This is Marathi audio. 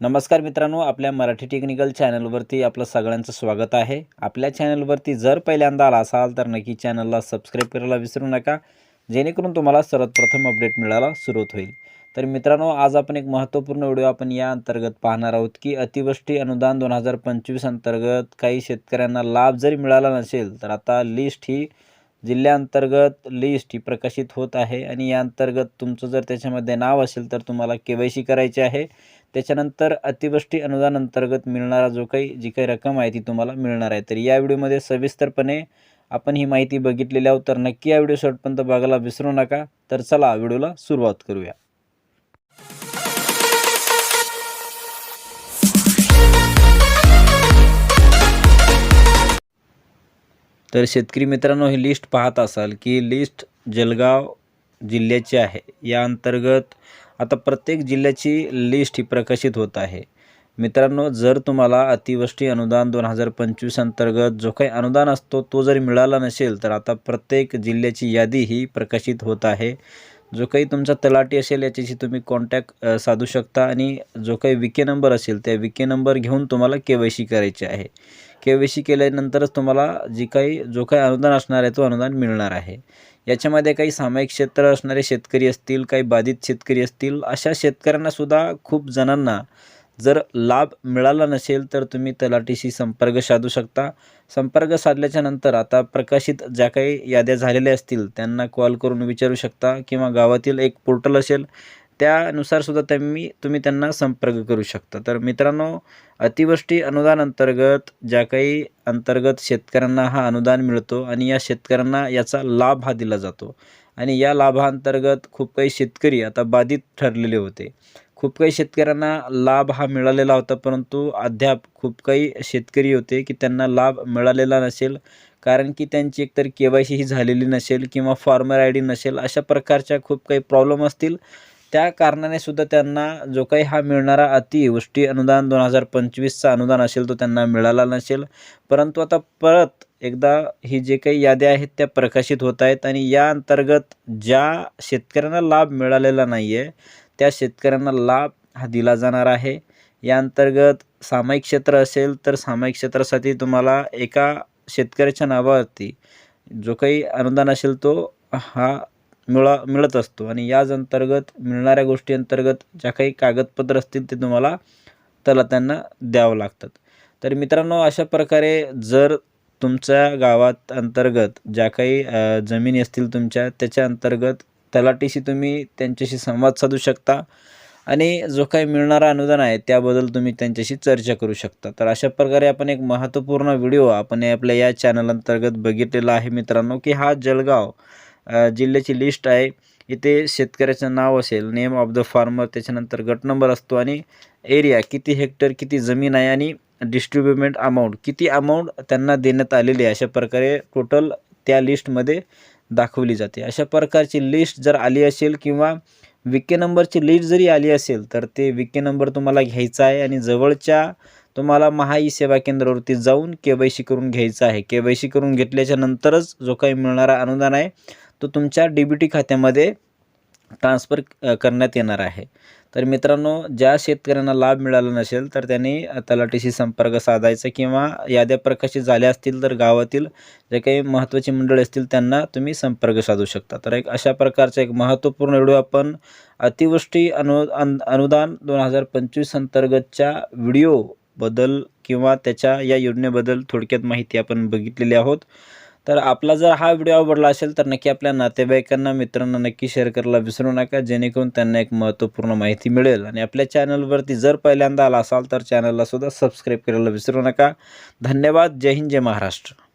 नमस्कार मित्रांनो आपल्या मराठी टेक्निकल चॅनलवरती आपलं सगळ्यांचं स्वागत आहे. आपल्या चॅनलवरती जर पहिल्यांदा आला असाल तर नक्की चॅनलला सबस्क्राईब करायला विसरू नका जेणेकरून तुम्हाला सर्वप्रथम अपडेट मिळायला सुरुवात होईल. तर मित्रांनो आज आपण एक महत्त्वपूर्ण व्हिडिओ आपण या अंतर्गत पाहणार आहोत की अतिवृष्टी अनुदान दोन हजार पंचवीस अंतर्गत काही शेतकऱ्यांना लाभ जरी मिळाला नसेल तर आता लिस्ट ही जिल्ह्याअंतर्गत लिस्ट ही प्रकाशित होत आहे आणि या अंतर्गत तुमचं जर त्याच्यामध्ये नाव असेल तर तुम्हाला के वाय सी करायची आहे. त्याच्यानंतर अतिवृष्टी अनुदान अंतर्गत मिळणारा जो काही जी काही रक्कम आहे ती तुम्हाला मिळणार आहे. तर या व्हिडिओमध्ये सविस्तरपणे आपण ही माहिती बघितलेली आहोत. तर नक्की या व्हिडिओ शेवटपर्यंत बघायला विसरू नका. तर चला व्हिडिओला सुरुवात करूया. तर शेतकरी मित्रांनो ही लिस्ट पाहत असाल की लिस्ट जळगाव जिल्ह्याची आहे. या अंतर्गत आता प्रत्येक जिल्ह्याची लिस्ट ही प्रकाशित होत आहे. मित्रांनो जर तुम्हाला अतिवृष्टी अनुदान दोन हजार पंचवीस अंतर्गत जो काही अनुदान असतो तो जर मिळाला नसेल तर आता प्रत्येक जिल्ह्याची यादी ही प्रकाशित होत आहे. जो काही तुमचा तलाठी असेल याच्याशी तुम्ही कॉन्टॅक्ट साधू शकता आणि जो काही विके नंबर असेल त्या विके नंबर घेऊन तुम्हाला के वाय सी करायची आहे. के वाय सी केल्यानंतरच तुम्हाला जी काही जो काही अनुदान असणार आहे तो अनुदान मिळणार आहे. याच्यामध्ये काही सामायिक क्षेत्र असणारे शेतकरी असतील काही बाधित शेतकरी असतील अशा शेतकऱ्यांनासुद्धा खूप जणांना जर लाभ मिळाला नसेल तर तुम्ही तलाठीशी संपर्क साधू शकता. संपर्क साधल्याच्या नंतर आता प्रकाशित ज्या काही याद्या झालेल्या असतील त्यांना कॉल करून विचारू शकता किंवा गावातील एक पोर्टल असेल त्यानुसार सुद्धा तुम्ही तुम्ही त्यांना संपर्क करू शकता. तर मित्रांनो अतिवृष्टी अनुदान अंतर्गत ज्या काही अंतर्गत शेतकऱ्यांना हा अनुदान मिळतो आणि या शेतकऱ्यांना याचा लाभ हा दिला जातो. आणि या लाभांतर्गत खूप काही शेतकरी आता बाधित ठरलेले होते. खूप काही शेतकऱ्यांना लाभ हा मिळालेला होता परंतु अद्याप खूप काही शेतकरी होते की त्यांना लाभ मिळालेला नसेल. कारण की त्यांची एकतर के वाय सी ही झालेली नसेल किंवा फॉर्मर आय डी नसेल अशा प्रकारच्या खूप काही प्रॉब्लेम असतील. त्या कारणाने सुद्धा त्यांना जो काही हा मिळणारा अतिवृष्टी अनुदान दोन हजार पंचवीसचा अनुदान असेल तो त्यांना मिळाला नसेल. परंतु आता परत एकदा ही जे काही याद्या आहेत त्या प्रकाशित होत आहेत आणि या अंतर्गत ज्या शेतकऱ्यांना लाभ मिळालेला नाही आहे त्या शेतकऱ्यांना लाभ हा दिला जाणार आहे. या अंतर्गत सामायिक क्षेत्र असेल तर सामायिक क्षेत्रासाठी तुम्हाला एका शेतकऱ्याच्या नावावरती जो काही अनुदान असेल तो हा मिळा मिळत असतो. आणि याच अंतर्गत मिळणाऱ्या गोष्टी अंतर्गत ज्या काही कागदपत्र असतील ते तुम्हाला त्याला त्यांना द्यावं लागतात. तर मित्रांनो अशा प्रकारे जर तुमच्या गावात अंतर्गत ज्या काही जमिनी असतील तुमच्या त्याच्या अंतर्गत तलाटीशी तुम्ही त्यांच्याशी संवाद साधू शकता. आणि जो काही मिळणारा अनुदान आहे त्याबद्दल तुम्ही त्यांच्याशी चर्चा करू शकता. तर अशा प्रकारे आपण एक महत्त्वपूर्ण व्हिडिओ आपण आपल्या या चॅनल अंतर्गत बघितलेला आहे मित्रांनो की हा जळगाव जिल्ह्याची लिस्ट आहे. इथे शेतकऱ्याचं नाव असेल नेम ऑफ द फार्मर त्याच्यानंतर गट नंबर असतो आणि एरिया किती हेक्टर किती जमीन आहे आणि डिस्ट्रीब्युमेंट अमाऊंट किती अमाऊंट त्यांना देण्यात आलेली आहे. अशा प्रकारे टोटल त्या लिस्टमध्ये दाखवली जाते. अशा प्रकारची लिस्ट जर आली असेल किंवा विके नंबरची लिस्ट जरी आली असेल तर ते विके नंबर तुम्हाला घ्यायचा आहे आणि जवळच्या तुम्हाला महा ई सेवा केंद्रावरती जाऊन के वाय सी करून घ्यायचं आहे. के वाय सी करून घेतल्याच्या नंतरच जो काही मिळणारा अनुदान आहे तो तुमच्या डी बी टी खात्यामध्ये ट्रान्सफर करण्यात येणार आहे. तर मित्रांनो ज्या शेतकऱ्यांना लाभ मिळाला नसेल तर त्यांनी तलाठीशी संपर्क साधायचा किंवा याद्या प्रकाशित झाल्या असतील तर गावातील जे काही महत्त्वाची मंडळी असतील त्यांना तुम्ही संपर्क साधू शकता. तर एक अशा प्रकारचा एक महत्त्वपूर्ण व्हिडिओ आपण अतिवृष्टी अनु अनुदान दोन हजार पंचवीस अंतर्गतच्या व्हिडिओबद्दल किंवा त्याच्या या योजनेबद्दल थोडक्यात माहिती आपण बघितलेली आहोत. तर आपला जर हा व्हिडिओ आवडला असेल तर नक्की आपल्या नातेवाईकांना मित्रांना नक्की शेअर करायला विसरू नका. जेणेकरून त्यांना एक महत्त्वपूर्ण माहिती मिळेल. आणि आपल्या चॅनलवरती जर पहिल्यांदा आला असाल तर चॅनलला सुद्धा सबस्क्राईब करायला विसरू नका. धन्यवाद. जय हिंद जय महाराष्ट्र.